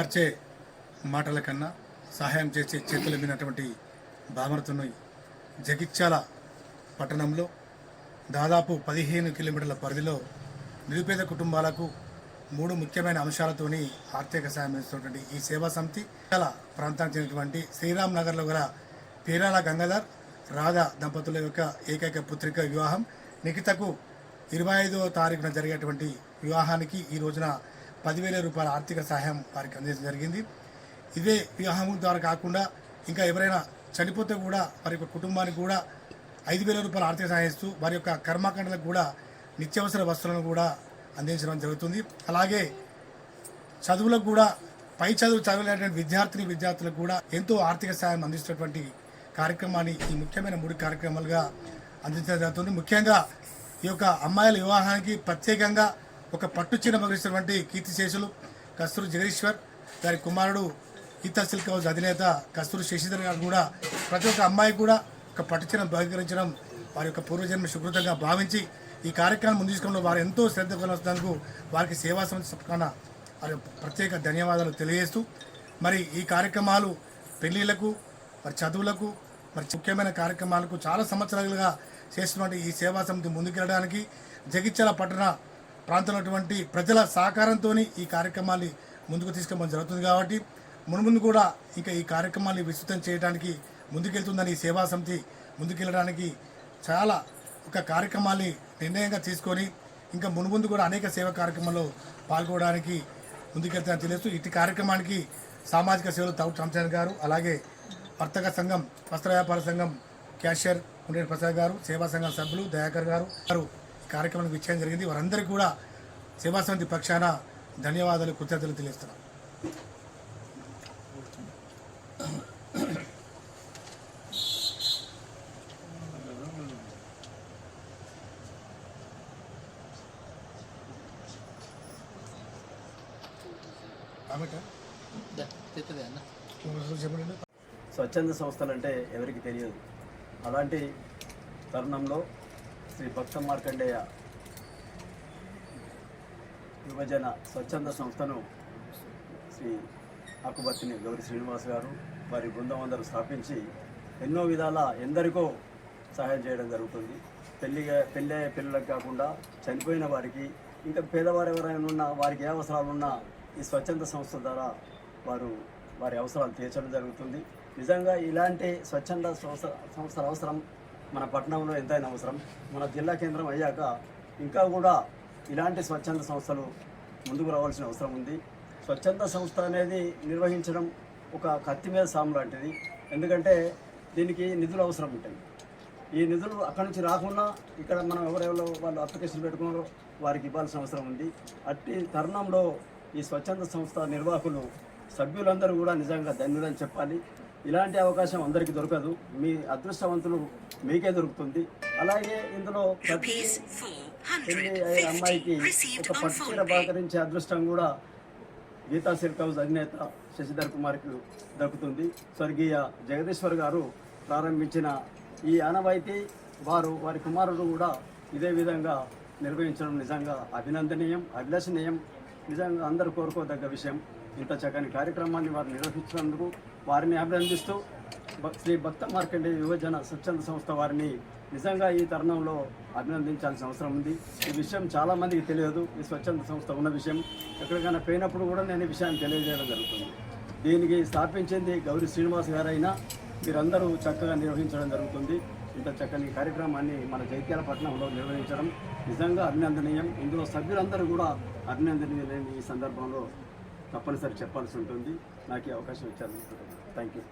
మార్చే మాటల కన్నా సహాయం చేసే చేతులు విన్నటువంటి బామరతును జగిత్యాల పట్టణంలో దాదాపు పదిహేను కిలోమీటర్ల పరిధిలో నిరుపేద కుటుంబాలకు మూడు ముఖ్యమైన అంశాలతోని ఆర్థిక సాయం అందిస్తున్నటువంటి ఈ సేవా సమితి. చాలా ప్రాంతానికి చెందినటువంటి శ్రీరామ్ నగర్లో గల పేరాల గంగాధర్ రాధా దంపతుల యొక్క ఏకైక పుత్రిక వివాహం. నిఖితకు ఇరవై ఐదవ తారీఖున జరిగేటువంటి వివాహానికి ఈ రోజున పదివేల రూపాయల ఆర్థిక సహాయం వారికి అందించడం జరిగింది. ఇదే వివాహం ద్వారా కాకుండా ఇంకా ఎవరైనా చనిపోతే కూడా వారి యొక్క కుటుంబానికి కూడా ఐదు వేల రూపాయల ఆర్థిక సహాయం ఇస్తూ వారి యొక్క కర్మకాండలకు కూడా నిత్యావసర వస్తువులను కూడా అందించడం జరుగుతుంది. అలాగే చదువులకు కూడా పై చదువు చదవలేనటువంటి విద్యార్థిని విద్యార్థులకు కూడా ఎంతో ఆర్థిక సహాయం అందిస్తున్నటువంటి కార్యక్రమాన్ని ఈ ముఖ్యమైన మూడు కార్యక్రమాలుగా అందించడం జరుగుతుంది. ముఖ్యంగా ఈ యొక్క అమ్మాయిల వివాహానికి ప్రత్యేకంగా ఒక పట్టు చీర మగిలిస్తున్నటువంటి కీర్తిశేషులు కస్తూరి జగదీశ్వర్ గారి కుమారుడు గీతా సిల్క్ హౌస్ అధినేత కస్తూరి శశిధర్ గారు కూడా ప్రతి ఒక్క అమ్మాయి కూడా ఒక పట్టు చీర బహిష్కరించడం వారి యొక్క పూర్వజన్మ సుకృతంగా భావించి ఈ కార్యక్రమం ముందు తీసుకోవడంలో వారు ఎంతో శ్రద్ధ కొనవస్తున్నందుకు వారికి సేవా సంస్థ వారి ప్రత్యేక ధన్యవాదాలు తెలియజేస్తూ మరి ఈ కార్యక్రమాలు పెళ్ళిళ్ళకు మరి చదువులకు మరి ముఖ్యమైన కార్యక్రమాలకు చాలా సంవత్సరాలుగా చేస్తున్నటువంటి ఈ సేవా సమితి ముందుకెళ్ళడానికి జగిత్యాల పట్టణ ప్రాంతంలో ఉన్నటువంటి ప్రజల సహకారంతో ఈ కార్యక్రమాన్ని ముందుకు తీసుకోవడం జరుగుతుంది కాబట్టి మునుముందు కూడా ఇంకా ఈ కార్యక్రమాన్ని విస్తృతం చేయడానికి ముందుకెళ్తుందని సేవా సమితి ముందుకెళ్ళడానికి చాలా ఒక కార్యక్రమాన్ని నిర్ణయంగా తీసుకొని ఇంకా మునుముందు కూడా అనేక సేవా కార్యక్రమాల్లో పాల్గొనడానికి ముందుకెళ్తానని తెలుస్తూ ఇటు కార్యక్రమానికి సామాజిక సేవలు తౌట్ రామచంద్ర గారు అలాగే వర్తక సంఘం వస్త్ర వ్యాపార సంఘం క్యాషియర్ ఉండేటి ప్రసాద్ గారు సేవా సంఘం సభ్యులు దయాకర్ గారు వారు కార్యక్రమానికి విచ్చేయడం జరిగింది. వారందరికీ కూడా సేవా సమితి పక్షాన ధన్యవాదాలు కృతజ్ఞతలు తెలియజేస్తున్నాం. స్వచ్ఛంద సంస్థలు అంటే ఎవరికి తెలియదు. అలాంటి తరుణంలో శ్రీ భక్త మార్కండేయ యువజన స్వచ్ఛంద సంస్థను శ్రీ ఆకుబత్తిని గౌరి శ్రీనివాస్ గారు వారి బృందం అందరూ స్థాపించి ఎన్నో విధాల ఎందరికో సహాయం చేయడం జరుగుతుంది. పెళ్ళి పెళ్ళి అయ్యే పిల్లలకు కాకుండా చనిపోయిన వారికి ఇంకా పేదవారు ఎవరైనా ఉన్నా వారికి ఏ అవసరాలు ఉన్నా ఈ స్వచ్ఛంద సంస్థ ద్వారా వారు వారి అవసరాలు తీర్చడం జరుగుతుంది. నిజంగా ఇలాంటి స్వచ్ఛంద సంస్థ సంస్థల అవసరం మన పట్టణంలో ఎంతైనా అవసరం. మన జిల్లా కేంద్రం అయ్యాక ఇంకా కూడా ఇలాంటి స్వచ్ఛంద సంస్థలు ముందుకు రావాల్సిన అవసరం ఉంది. స్వచ్ఛంద సంస్థ అనేది నిర్వహించడం ఒక కత్తి మీద సాము లాంటిది. ఎందుకంటే దీనికి నిధులు అవసరం ఉంటాయి. ఈ నిధులు అక్కడి నుంచి రాకుండా ఇక్కడ మనం ఎవరెవరో వాళ్ళు అప్లికేషన్ పెట్టుకున్నారో వారికి ఇవ్వాల్సిన అవసరం ఉంది. అట్టి తరుణంలో ఈ స్వచ్ఛంద సంస్థ నిర్వాహకులు సభ్యులందరూ కూడా నిజంగా ధన్యులని చెప్పాలి. ఇలాంటి అవకాశం అందరికీ దొరకదు. మీ అదృష్టవంతులు మీకే దొరుకుతుంది. అలాగే ఇందులో ప్రతి అమ్మాయికి ఒక పట్టుచీర బహకరించే అదృష్టం కూడా గీతా సిల్క్ హౌస్ అధినేత శశిధర్ కుమార్కి దక్కుతుంది. స్వర్గీయ జగదీశ్వర్ గారు ప్రారంభించిన ఈ ఆనవాయితీ వారు వారి కుమారుడు కూడా ఇదే విధంగా నిర్వహించడం నిజంగా అభినందనీయం అభిలషణీయం. నిజంగా అందరూ కోరుకోదగ్గ విషయం. ఇంత చక్కని కార్యక్రమాన్ని వారు నిర్వహించినందుకు వారిని అభినందిస్తూ భక్- శ్రీ భక్త మార్కండే యువజన స్వచ్ఛంద సంస్థ వారిని నిజంగా ఈ తరుణంలో అభినందించాల్సిన అవసరం ఉంది. ఈ విషయం చాలామందికి తెలియదు. ఈ స్వచ్ఛంద సంస్థ ఉన్న విషయం ఎక్కడికైనా పోయినప్పుడు కూడా నేను ఈ విషయాన్ని తెలియజేయడం జరుగుతుంది. దీనికి స్థాపించింది గౌరీ శ్రీనివాస్ గారైనా మీరందరూ చక్కగా నిర్వహించడం జరుగుతుంది. ఇంత చక్కని కార్యక్రమాన్ని మన జైత్యాల పట్టణంలో నిర్వహించడం నిజంగా అభినందనీయం. ఇందులో సభ్యులందరూ కూడా అభినందనీయులని ఈ సందర్భంలో తప్పనిసరి చెప్పాల్సి ఉంటుంది. నాకు ఈ అవకాశం ఇచ్చారు. Thank you